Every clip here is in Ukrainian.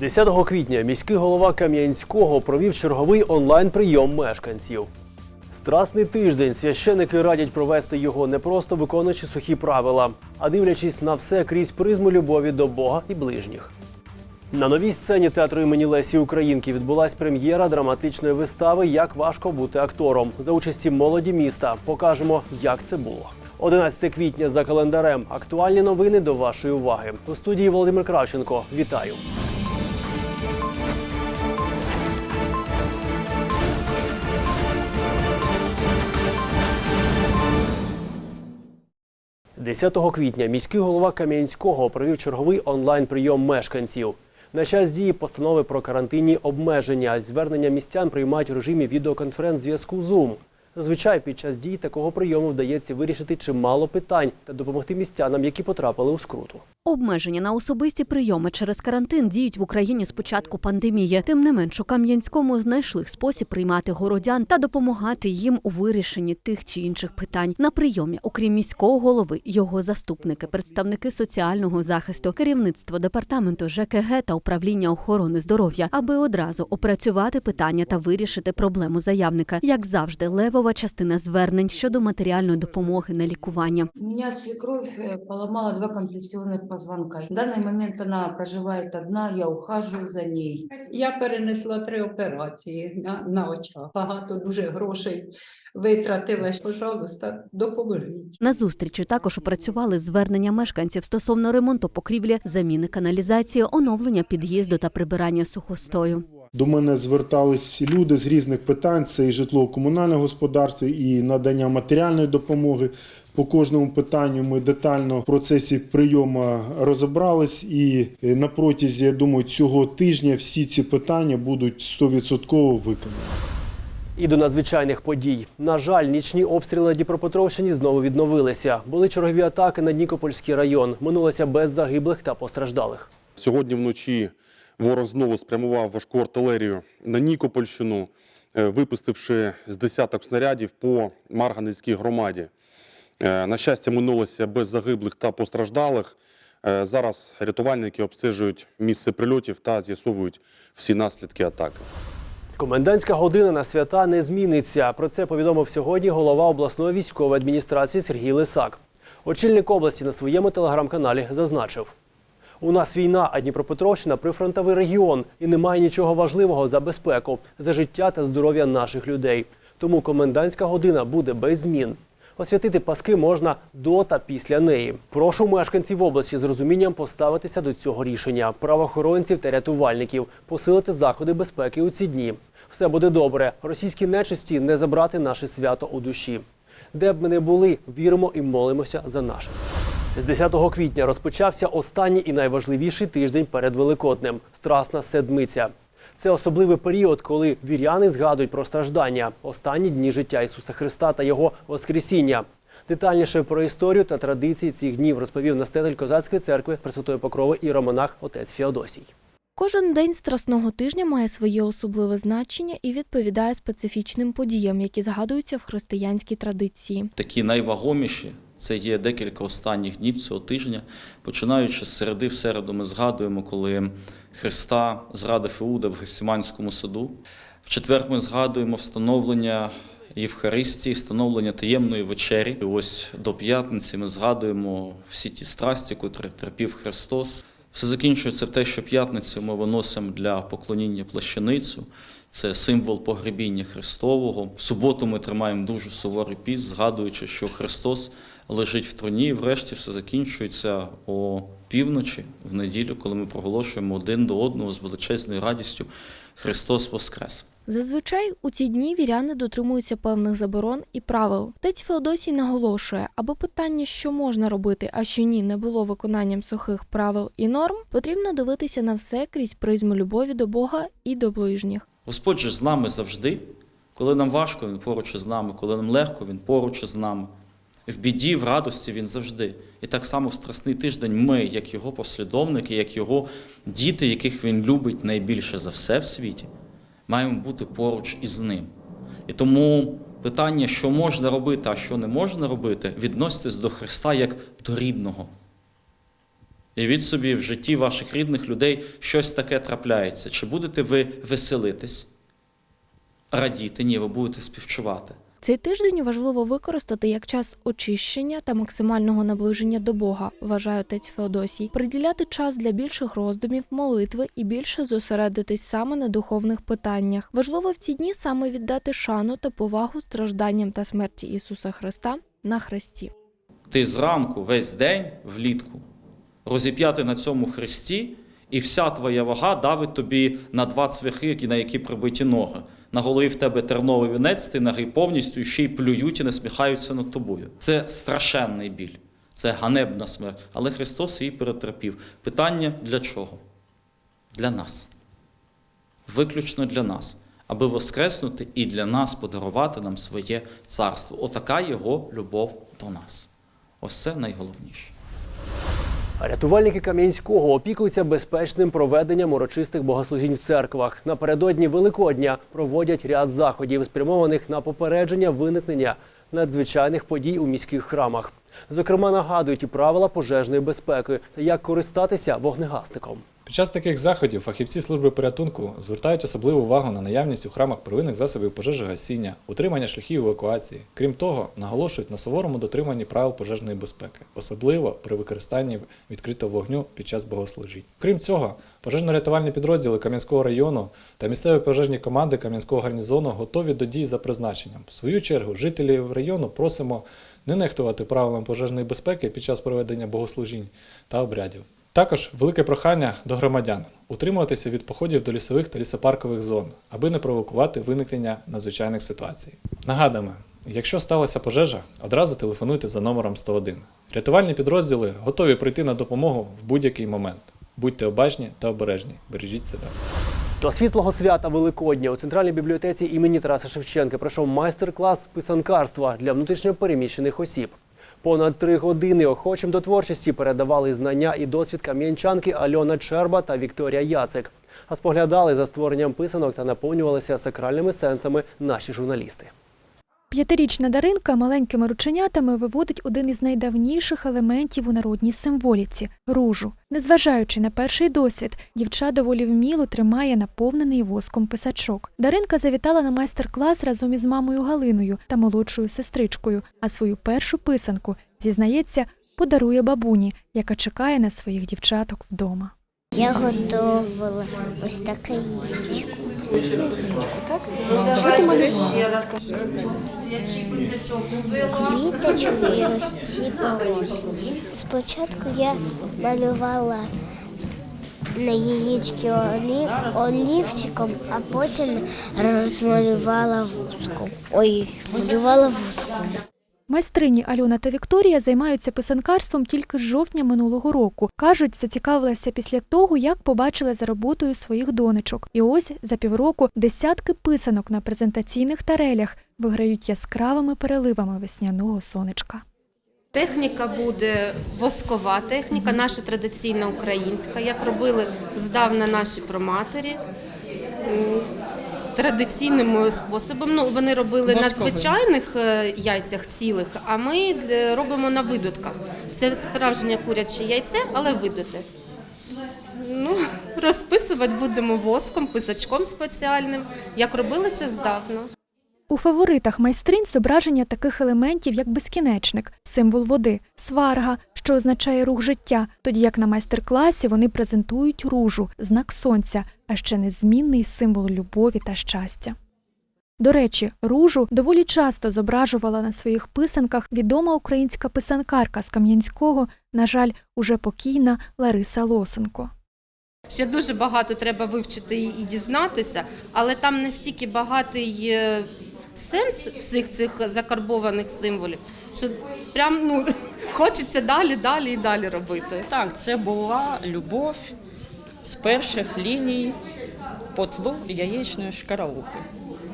10 квітня міський голова Кам'янського провів черговий онлайн-прийом мешканців. Страсний тиждень священики радять провести його не просто виконуючи сухі правила, а дивлячись на все крізь призму любові до Бога і ближніх. На новій сцені театру імені Лесі Українки відбулась прем'єра драматичної вистави Як важко бути актором за участі молоді міста. Покажемо, як це було. 11 квітня за календарем. Актуальні новини до вашої уваги. У студії Володимир Кравченко. Вітаю. – 10 квітня міський голова Кам'янського провів черговий онлайн-прийом мешканців. На час дії постанови про карантинні обмеження звернення містян приймають в режимі відеоконференц-зв'язку Zoom. Зазвичай під час дії такого прийому вдається вирішити чимало питань та допомогти містянам, які потрапили у скруту. Обмеження на особисті прийоми через карантин діють в Україні з початку пандемії. Тим не менш, у Кам'янському знайшли спосіб приймати городян та допомагати їм у вирішенні тих чи інших питань. На прийомі, окрім міського голови, його заступники, представники соціального захисту, керівництво департаменту ЖКГ та управління охорони здоров'я, аби одразу опрацювати питання та вирішити проблему заявника. Як завжди, левова частина звернень щодо матеріальної допомоги на лікування. У меня свекровь э, поломала два компрессионных позвонка. В данный момент она проживает одна, я ухаживаю за ней. Я перенесла три операції на, на очах. Багато дуже грошей витратила. Пожалуйста, допоможіть. На зустрічі також опрацювали звернення мешканців стосовно ремонту покрівлі, заміни каналізації, оновлення під'їзду та прибирання сухостою. До мене звертались люди з різних питань: це і житлово-комунальне господарство, і надання матеріальної допомоги. По кожному питанню ми детально в процесі прийому розібрались, і е, на протязі, я думаю, цього тижня всі ці питання будуть 100% виконані. І до надзвичайних подій. На жаль, нічні обстріли на Дніпропетровщині знову відновилися. Були чергові атаки на Нікопольський район. Минулося без загиблих та постраждалих. Сьогодні вночі ворог знову спрямував важку артилерію на Нікопольщину, е, випустивши з десяток снарядів по Марганецькій громаді. Е, На щастя, минулося без загиблих та постраждалих. Е, Зараз рятувальники обстежують місце прильотів та з'ясовують всі наслідки атаки. Комендантська година на свята не зміниться. Про це повідомив сьогодні голова обласної військової адміністрації Сергій Лисак. Очільник області на своєму телеграм-каналі зазначив: у нас війна, а Дніпропетровщина прифронтовий регіон, і немає нічого важливого за безпеку, за життя та здоров'я наших людей. Тому комендантська година буде без змін. Освятити паски можна до та після неї. Прошу мешканців області з розумінням поставитися до цього рішення, правоохоронців та рятувальників, посилити заходи безпеки у ці дні. Все буде добре. Російські нечисті не забрати наше свято у душі. Де б ми не були, віримо і молимося за наших. З 10 квітня розпочався останній і найважливіший тиждень перед Великоднем Страсна Седмиця. Це особливий період, коли віряни згадують про страждання, останні дні життя Ісуса Христа та Його Воскресіння. Детальніше про історію та традиції цих днів розповів настоятель Козацької церкви Пресвятої Покрови і романах отець Феодосій. Кожен день страсного тижня має своє особливе значення і відповідає специфічним подіям, які згадуються в християнській традиції. такі найвагоміші. Це є декілька останніх днів цього тижня. Починаючи з середи в середу, ми згадуємо, коли Христа зрадив Іуда в Гефсиманському саду. В четвер ми згадуємо встановлення Євхаристії, встановлення таємної вечері. І ось до п'ятниці ми згадуємо всі ті страсті, котрі терпів Христос. Все закінчується в те, що п'ятницю ми виносимо для поклоніння плащаницю. Це символ погребіння Христового. В суботу ми тримаємо дуже суворий піст, згадуючи, що Христос лежить в троні, і врешті все закінчується о півночі, в неділю, коли ми проголошуємо один до одного з величезною радістю Христос Воскрес. Зазвичай у ці дні віряни дотримуються певних заборон і правил. Отець Феодосій наголошує, аби питання, що можна робити, а що ні, не було виконанням сухих правил і норм, потрібно дивитися на все крізь призму любові до Бога і до ближніх. Господь же з нами завжди. Коли нам важко, Він поруч із нами, коли нам легко, Він поруч із нами. В біді, в радості Він завжди. І так само в страсний тиждень ми, як Його послідовники, як Його діти, яких Він любить найбільше за все в світі, маємо бути поруч із ним. І тому питання, що можна робити, а що не можна робити, відноситись до Христа як до рідного. Уявіть собі, в житті ваших рідних людей щось таке трапляється. Чи будете ви веселитись, радіти? Ні, ви будете співчувати. Цей тиждень важливо використати як час очищення та максимального наближення до Бога, вважає отець Феодосій, приділяти час для більших роздумів, молитви і більше зосередитись саме на духовних питаннях. Важливо в ці дні саме віддати шану та повагу стражданням та смерті Ісуса Христа на хресті. Ти зранку весь день влітку розіп'яти на цьому хресті, і вся твоя вага давить тобі на два цвяхи, на які прибиті ноги. На голові в тебе терновий вінець, ти нагий повністю ще й плюють і насміхаються над тобою. Це страшенний біль, це ганебна смерть. Але Христос її перетерпів. Питання для чого? Для нас. Виключно для нас, аби воскреснути і для нас подарувати нам своє царство. Отака його любов до нас. Ось це найголовніше. Рятувальники Кам'янського опікуються безпечним проведенням урочистих богослужінь в церквах. Напередодні Великодня проводять ряд заходів, спрямованих на попередження виникнення надзвичайних подій у міських храмах. Зокрема, нагадують і правила пожежної безпеки та як користатися вогнегасником. Під час таких заходів фахівці служби порятунку звертають особливу увагу на наявність у храмах первинних засобів пожежогасіння, утримання шляхів евакуації. Крім того, наголошують на суворому дотриманні правил пожежної безпеки, особливо при використанні відкритого вогню під час богослужінь. Крім цього, пожежно-рятувальні підрозділи Кам'янського району та місцеві пожежні команди Кам'янського гарнізону готові до дій за призначенням. В свою чергу, жителів району просимо не нехтувати правилам пожежної безпеки під час проведення богослужінь та обрядів. Також велике прохання до громадян утримуватися від походів до лісових та лісопаркових зон, аби не провокувати виникнення надзвичайних ситуацій. Нагадуємо, якщо сталася пожежа, одразу телефонуйте за номером 101. Рятувальні підрозділи готові прийти на допомогу в будь-який момент. Будьте обачні та обережні, бережіть себе. До світлого свята Великодня у центральній бібліотеці імені Тараса Шевченка пройшов майстер-клас писанкарства для внутрішньопереміщених осіб. Понад три години охочим до творчості передавали знання і досвід кам'янчанки Альона Черба та Вікторія Яцик. А споглядали за створенням писанок та наповнювалися сакральними сенсами наші журналісти. П'ятирічна Даринка маленькими рученятами виводить один із найдавніших елементів у народній символіці ружу. Незважаючи на перший досвід, дівча доволі вміло тримає наповнений воском писачок. Даринка завітала на майстер-клас разом із мамою Галиною та молодшою сестричкою, а свою першу писанку, зізнається, подарує бабуні, яка чекає на своїх дівчаток вдома. Я готувала ось таке яєчко. Що ти малювала? Квіточку і ось ці полості. Спочатку я малювала на яєчки олів, олівчиком, а потім розмалювала вуском. Ой, малювала вуском. Майстрині Альона та Вікторія займаються писанкарством тільки з жовтня минулого року. Кажуть, зацікавилися після того, як побачили за роботою своїх донечок. І ось за півроку десятки писанок на презентаційних тарелях виграють яскравими переливами весняного сонечка. Техніка буде воскова техніка, наша традиційна українська, як робили здавна наші проматері. Традиційним способом. Ну, вони робили на звичайних е, яйцях цілих, а ми е, робимо на видутках. Це справжнє куряче яйце, але видуте. Ну, розписувати будемо воском, писачком спеціальним, як робили це здавна. У фаворитах майстринь зображення таких елементів, як безкінечник, символ води, сварга, що означає рух життя, тоді як на майстер-класі вони презентують ружу, знак сонця, а ще незмінний символ любові та щастя. До речі, ружу доволі часто зображувала на своїх писанках відома українська писанкарка з Кам'янського, на жаль, уже покійна Лариса Лосенко. Ще дуже багато треба вивчити і дізнатися, але там настільки багатий е, сенс всіх цих закарбованих символів, що прям ну хочеться далі, далі і далі робити. Так, це була любов з перших ліній по тлу яєчної шкаралупи.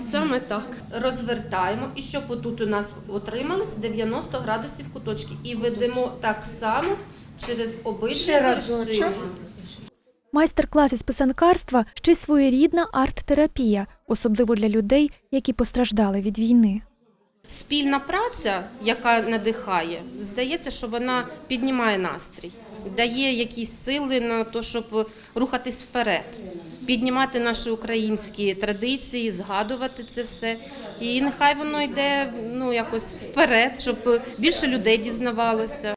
Саме так. Розвертаємо, і щоб отут у нас отримались 90 градусів куточки. І ведемо так само через обидві вершини. Майстер-клас із писанкарства ще й своєрідна арт-терапія, особливо для людей, які постраждали від війни. Спільна праця, яка надихає, здається, що вона піднімає настрій. дає якісь сили на те, щоб рухатись вперед, піднімати наші українські традиції, згадувати це все. І нехай воно йде ну, якось вперед, щоб більше людей дізнавалося.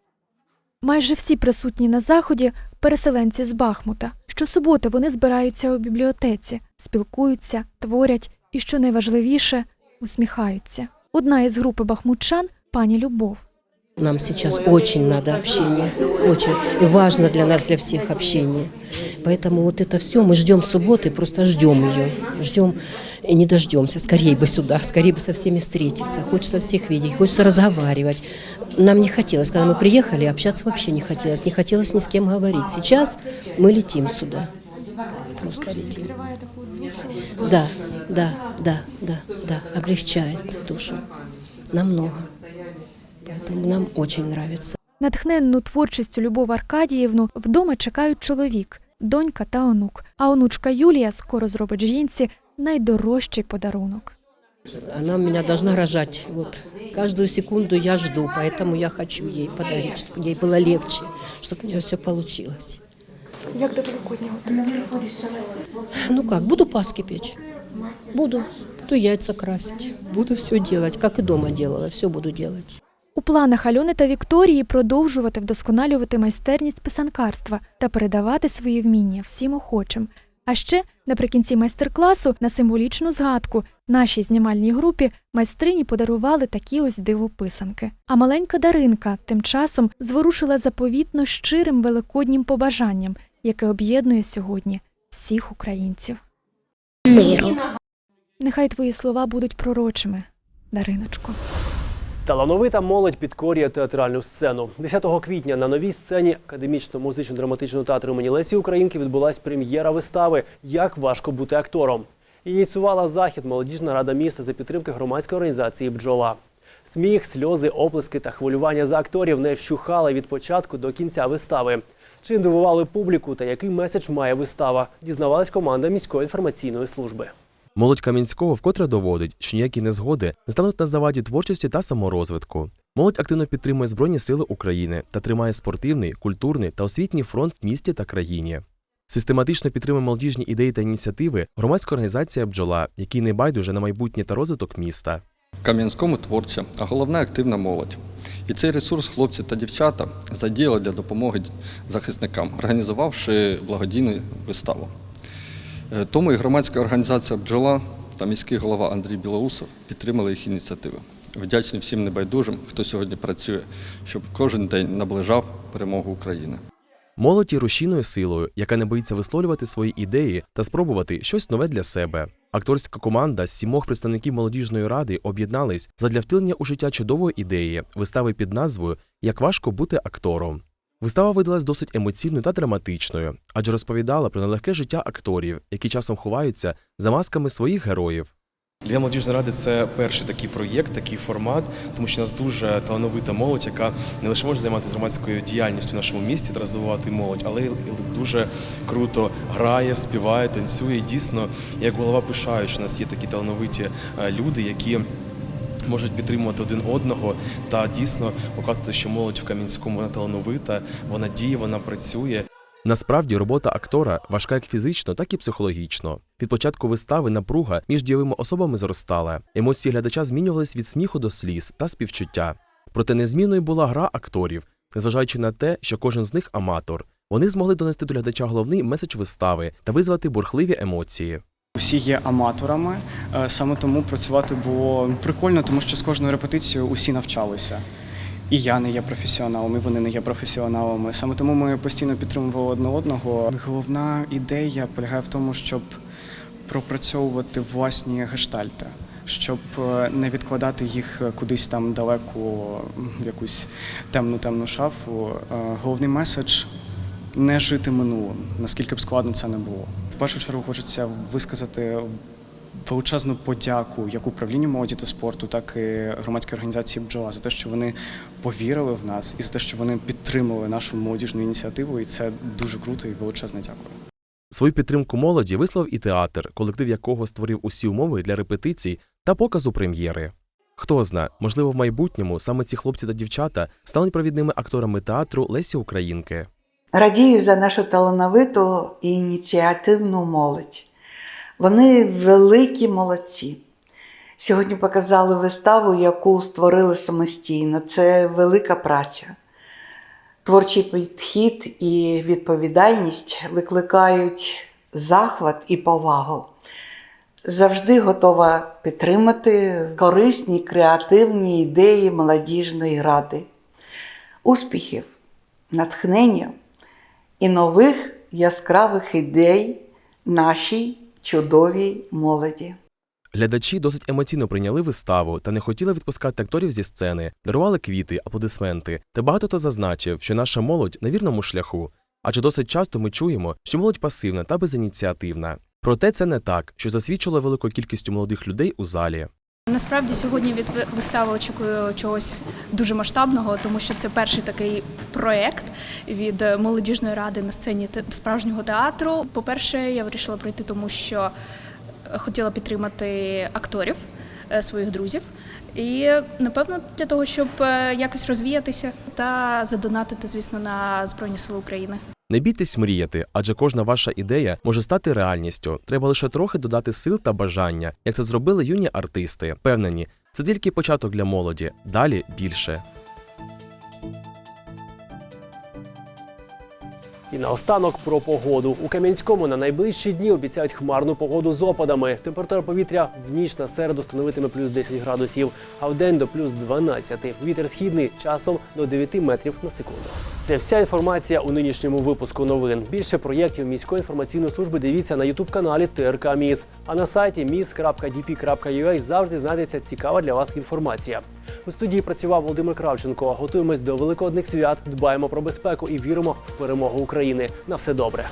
Майже всі присутні на заході переселенці з Бахмута. Щосуботи вони збираються у бібліотеці, спілкуються, творять і, що найважливіше, усміхаються. Одна із групи бахмутчан пані Любов. Нам сейчас очень надо общение, очень. Важно для нас, для всех общение. Поэтому вот это все, мы ждем субботы, просто ждем ее. Ждем и не дождемся. Скорее бы сюда, скорее бы со всеми встретиться. Хочется всех видеть, хочется разговаривать. Нам не хотелось, когда мы приехали, общаться вообще не хотелось. Не хотелось ни с кем говорить. Сейчас мы летим сюда. Просто летим. Да, да, да, да, да. Облегчает душу. Намного. Поэтому нам очень нравится. Натхненну творчістю Любов Аркадіївну вдома чекають чоловік, донька та онук. А онучка Юлія скоро зробить жінці найдорожчий подарунок. Она меня должна рожать. Вот каждую секунду я жду, поэтому я хочу ей подарить, чтобы ей было легче, чтобы у нее все получилось. Як до Великодня Ну как, буду паски печь? Буду. Буду яйца красить. Буду все делать, как и дома делала. Все буду делать. Планах Альони та Вікторії продовжувати вдосконалювати майстерність писанкарства та передавати свої вміння всім охочим. А ще наприкінці майстер-класу на символічну згадку нашій знімальній групі майстрині подарували такі ось дивописанки. А маленька Даринка тим часом зворушила заповітно щирим великоднім побажанням, яке об'єднує сьогодні всіх українців. Миру. Нехай твої слова будуть пророчими, Дариночко. Талановита молодь підкорює театральну сцену. 10 квітня на новій сцені академічно музично-драматичного театру імені Лесі Українки відбулась прем'єра вистави Як важко бути актором. Ініціювала захід молодіжна рада міста за підтримки громадської організації Бджола. Сміх, сльози, оплески та хвилювання за акторів не вщухали від початку до кінця вистави. Чим дивували публіку та який меседж має вистава, дізнавалась команда міської інформаційної служби. Молодь Кам'янського вкотре доводить, що ніякі незгоди не стануть на заваді творчості та саморозвитку. Молодь активно підтримує Збройні Сили України та тримає спортивний, культурний та освітній фронт в місті та країні. Систематично підтримує молодіжні ідеї та ініціативи громадська організація Бджола, який не байдуже на майбутнє та розвиток міста. Кам'янському творча, а головне активна молодь. І цей ресурс хлопці та дівчата задіяли для допомоги захисникам, організувавши благодійну виставу. Е, Тому і громадська організація Бджола та міський голова Андрій Білоусов підтримали їх ініціативи. Вдячний всім небайдужим, хто сьогодні працює, щоб кожен день наближав перемогу України. Молодь є рушійною силою, яка не боїться висловлювати свої ідеї та спробувати щось нове для себе. Акторська команда з сімох представників молодіжної ради об'єднались задля втілення у життя чудової ідеї вистави під назвою Як важко бути актором. Вистава видалась досить емоційною та драматичною, адже розповідала про нелегке життя акторів, які часом ховаються за масками своїх героїв. Для молодіжної ради це перший такий проєкт, такий формат, тому що у нас дуже талановита молодь, яка не лише може займатися громадською діяльністю в нашому місті та розвивати молодь, але й дуже круто грає, співає, танцює. І дійсно, як голова пишаю, що у нас є такі талановиті е, люди, які. Можуть підтримувати один одного та дійсно показувати, що молодь в Кам'янському вона талановита, вона діє, вона працює. Насправді робота актора важка як фізично, так і психологічно. Від початку вистави напруга між дієвими особами зростала. Емоції глядача змінювались від сміху до сліз та співчуття. Проте незмінною була гра акторів, незважаючи на те, що кожен з них аматор. Вони змогли донести до глядача головний меседж вистави та визвати бурхливі емоції. Усі є аматорами, е, саме тому працювати було прикольно, тому що з кожною репетицією усі навчалися. І я не є професіоналом, і вони не є професіоналами. Саме тому ми постійно підтримували одне одного. Головна ідея полягає в тому, щоб пропрацьовувати власні гештальти, щоб е, не відкладати їх кудись там далеко, в якусь темну темну шафу. Е, Головний меседж не жити минулим, наскільки б складно це не було. Першу чергу хочеться висказати величезну подяку як управлінню молоді та спорту, так і громадській організації Бджола за те, що вони повірили в нас і за те, що вони підтримали нашу молодіжну ініціативу. І це дуже круто і величезне дякую. Свою підтримку молоді висловив і театр, колектив якого створив усі умови для репетицій та показу прем'єри. Хто зна, можливо, в майбутньому саме ці хлопці та дівчата стануть провідними акторами театру Лесі Українки. Радію за нашу талановиту і ініціативну молодь. Вони великі молодці. Сьогодні показали виставу, яку створили самостійно. Це велика праця. Творчий підхід і відповідальність викликають захват і повагу. Завжди готова підтримати корисні, креативні ідеї молодіжної ради, успіхів, натхнення і нових яскравих ідей нашій чудовій молоді. Глядачі досить емоційно прийняли виставу та не хотіли відпускати акторів зі сцени, дарували квіти, аплодисменти. Та багато хто зазначив, що наша молодь на вірному шляху. Адже досить часто ми чуємо, що молодь пасивна та безініціативна. Проте це не так, що засвідчило великою кількістю молодих людей у залі. Насправді сьогодні від вистави очікую чогось дуже масштабного, тому що це перший такий проєкт від молодіжної ради на сцені справжнього театру. По-перше, я вирішила прийти, тому що е, хотіла підтримати акторів, е, своїх друзів. І напевно для того, щоб е, якось розвіятися та задонатити, звісно, на Збройні Сили України. Не бійтесь мріяти, адже кожна ваша ідея може стати реальністю. Треба лише трохи додати сил та бажання, як це зробили юні артисти. Впевнені, це тільки початок для молоді. Далі більше. І наостанок про погоду. У Кам'янському на найближчі дні обіцяють хмарну погоду з опадами. Температура повітря в ніч на середу становитиме плюс 10 градусів, а в день до плюс 12. Вітер східний часом до 9 метрів на секунду. Це вся інформація у нинішньому випуску новин. Більше проєктів міської інформаційної служби дивіться на ютуб каналі ТРК Міс. А на сайті mis.dp.ua завжди знайдеться цікава для вас інформація. У студії працював Володимир Кравченко. Готуємось до великодних свят, дбаємо про безпеку і віримо в перемогу України. На все добре.